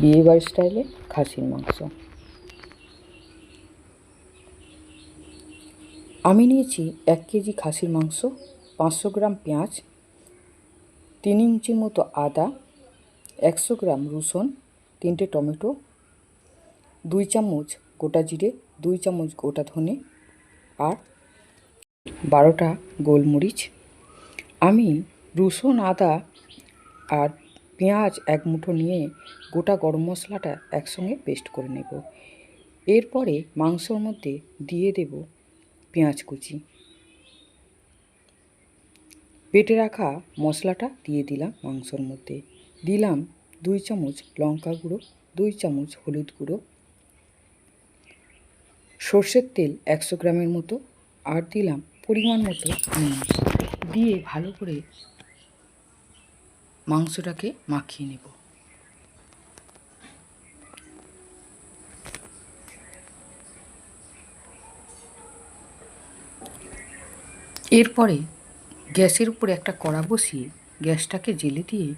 বিয়েবাড়ি স্টাইলে খাসির মাংস। আমি নিয়েছি এক কেজি খাসির মাংস, পাঁচশো গ্রাম পেঁয়াজ, তিন ইঞ্চির মতো আদা, একশো গ্রাম রসুন, তিনটে টমেটো, দুই চামচ গোটা জিরে, দুই চামচ গোটা ধনে আর বারোটা গোলমরিচ। আমি রসুন, আদা আর পেঁয়াজ এক মুঠো নিয়ে গোটা গরম মশলাটা একসঙ্গে পেস্ট করে নেব। এরপরে মাংসর মধ্যে দিয়ে দেব পেঁয়াজ কুচি। পেটে রাখা মশলাটা দিয়ে দিলাম মাংসর মধ্যে। দিলাম দুই চামচ লঙ্কা গুঁড়ো, দুই চামচ হলুদ গুঁড়ো। সর্ষের তেল একশো গ্রামের মতো আর দিলাম পরিমাণ মতো নুন। দিয়ে ভালো করে মাংসটাকে মাখিয়ে নেব। এরপরে গ্যাসের উপরে একটা কড়া বসিয়ে গ্যাসটাকে জেলে দিয়ে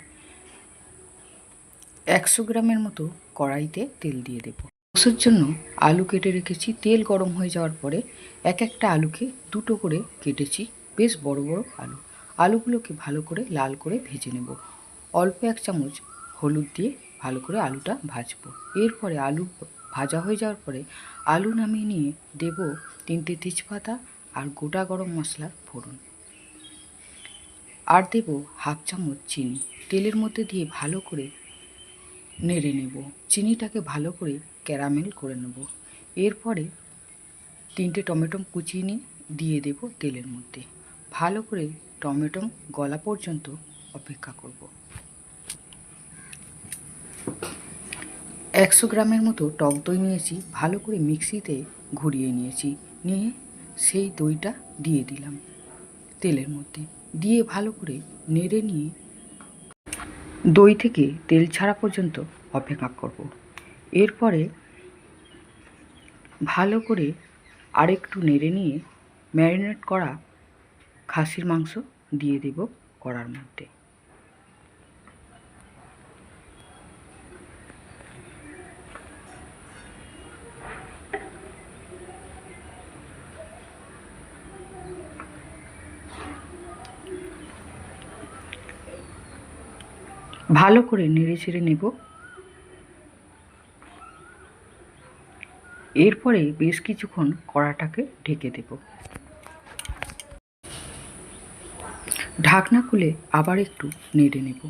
একশো গ্রামের মতো কড়াইতে তেল দিয়ে দেবো। মাংসের জন্য আলু কেটে রেখেছি। তেল গরম হয়ে যাওয়ার পরে এক একটা আলুকে দুটো করে কেটেছি। বেশ বড় বড় আলু। আলুগুলোকে ভালো করে লাল করে ভেজে নেব। অল্প এক চামচ হলুদ দিয়ে ভালো করে আলুটা ভাজবো। এরপরে আলু ভাজা হয়ে যাওয়ার পরে আলু নামিয়ে নিয়ে দেব তিনটে তেজপাতা আর গোটা গরম মশলার ফোড়ন। আর দেব হাফ চামচ চিনি। তেলের মধ্যে দিয়ে ভালো করে নেড়ে নেব। চিনিটাকে ভালো করে ক্যারামেল করে নেব। এরপরে তিনটে টমেটো কুচিয়ে নিয়ে দিয়ে দেব তেলের মধ্যে। ভালো করে টমেটো গলা পর্যন্ত অপেক্ষা করব। একশো গ্রামের মতো টক দই নিয়েছি, ভালো করে মিক্সিতে ঘুরিয়ে নিয়েছি। নিয়ে সেই দইটা দিয়ে দিলাম তেলের মধ্যে। দিয়ে ভালো করে নেড়ে নিয়ে দই থেকে তেল ছাড়া পর্যন্ত অপেক্ষা করব। এরপরে ভালো করে আরেকটু নেড়ে নিয়ে ম্যারিনেট করা খাসির মাংস দিয়ে দেব কড়ার মধ্যে। ভালো করে নেড়ে চেড়ে নেব। এরপরে বেশ কিছুক্ষণ কড়াটাকে ঢেকে দেব। ঢাকনা খুলে আবার একটু নেড়ে নেব।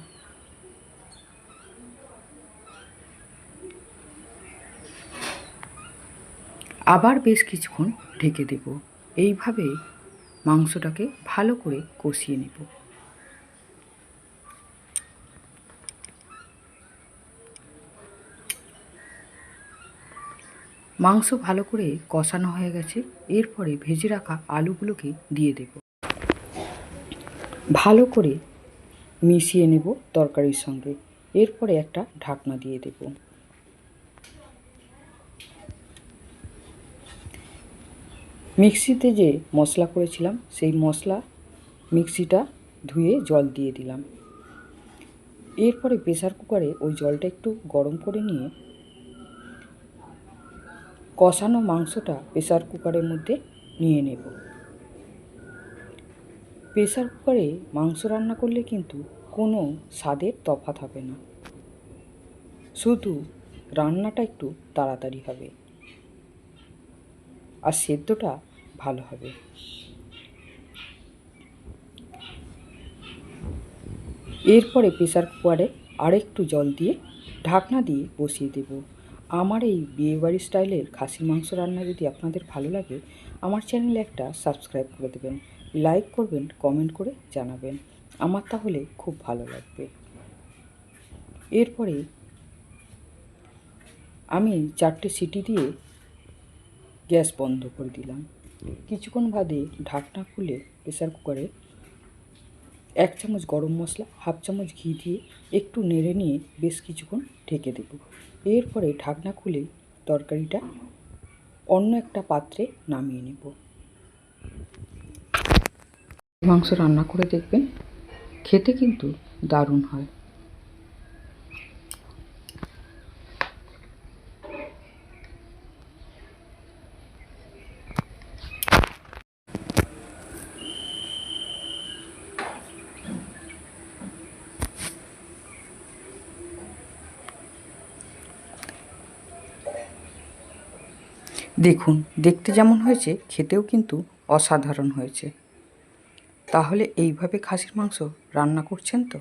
আবার বেশ কিছুক্ষণ ঢেকে দেব। এইভাবে মাংসটাকে ভালো করে কষিয়ে নেব। মাংস ভালো করে কষানো হয়ে গেছে। এরপরে ভেজে রাখা আলুগুলোকে দিয়ে দেব। ভালো করে মিশিয়ে নেব তরকারির সঙ্গে। এরপরে একটা ঢাকনা দিয়ে দেব। মিক্সিতে যে মশলা করেছিলাম, সেই মশলা মিক্সিটা ধুয়ে জল দিয়ে দিলাম। এরপরে প্রেসার কুকারে ওই জলটা একটু গরম করে নিয়ে কষানো মাংসটা প্রেসার কুকারের মধ্যে নিয়ে নেব। প্রেসার কুকারে মাংস রান্না করলে কিন্তু কোনো স্বাদের তফাৎ হবে না। শুধু রান্নাটা একটু তাড়াতাড়ি হবে। আর সেদ্ধটা ভালো হবে। এরপরে প্রেসার কুকারে আরেকটু জল দিয়ে ঢাকনা দিয়ে বসিয়ে দেব। আমার এই বিয়েবাড়ি স্টাইলের খাসির মাংস রান্না যদি আপনাদের ভালো লাগে, আমার চ্যানেলে একটা সাবস্ক্রাইব করে দেবেন লাইক করবেন কমেন্ট করে জানাবেন। আমার তাহলে খুব ভালো লাগবে। এরপরে আমি চারটে সিটি দিয়ে গ্যাস বন্ধ করে দিলাম। কিছুক্ষণ বাদে ঢাকনা খুলে প্রেসার কুকারে এক চামচ গরম মশলা, হাফ চামচ ঘি দিয়ে একটু নেড়ে নিয়ে বেশ কিছুক্ষণ ঢেকে দেব। এরপরে ঢাকনা খুলে তরকারিটা অন্য একটা পাত্রে নামিয়ে নেব। মাংস রান্না করে দেখবেন, খেতে কিন্তু দারুণ হয়। দেখুন, দেখতে যেমন হয়েছে, খেতেও কিন্তু অসাধারণ হয়েছে। তাহলে এইভাবে খাসির মাংস রান্না করছেন তো?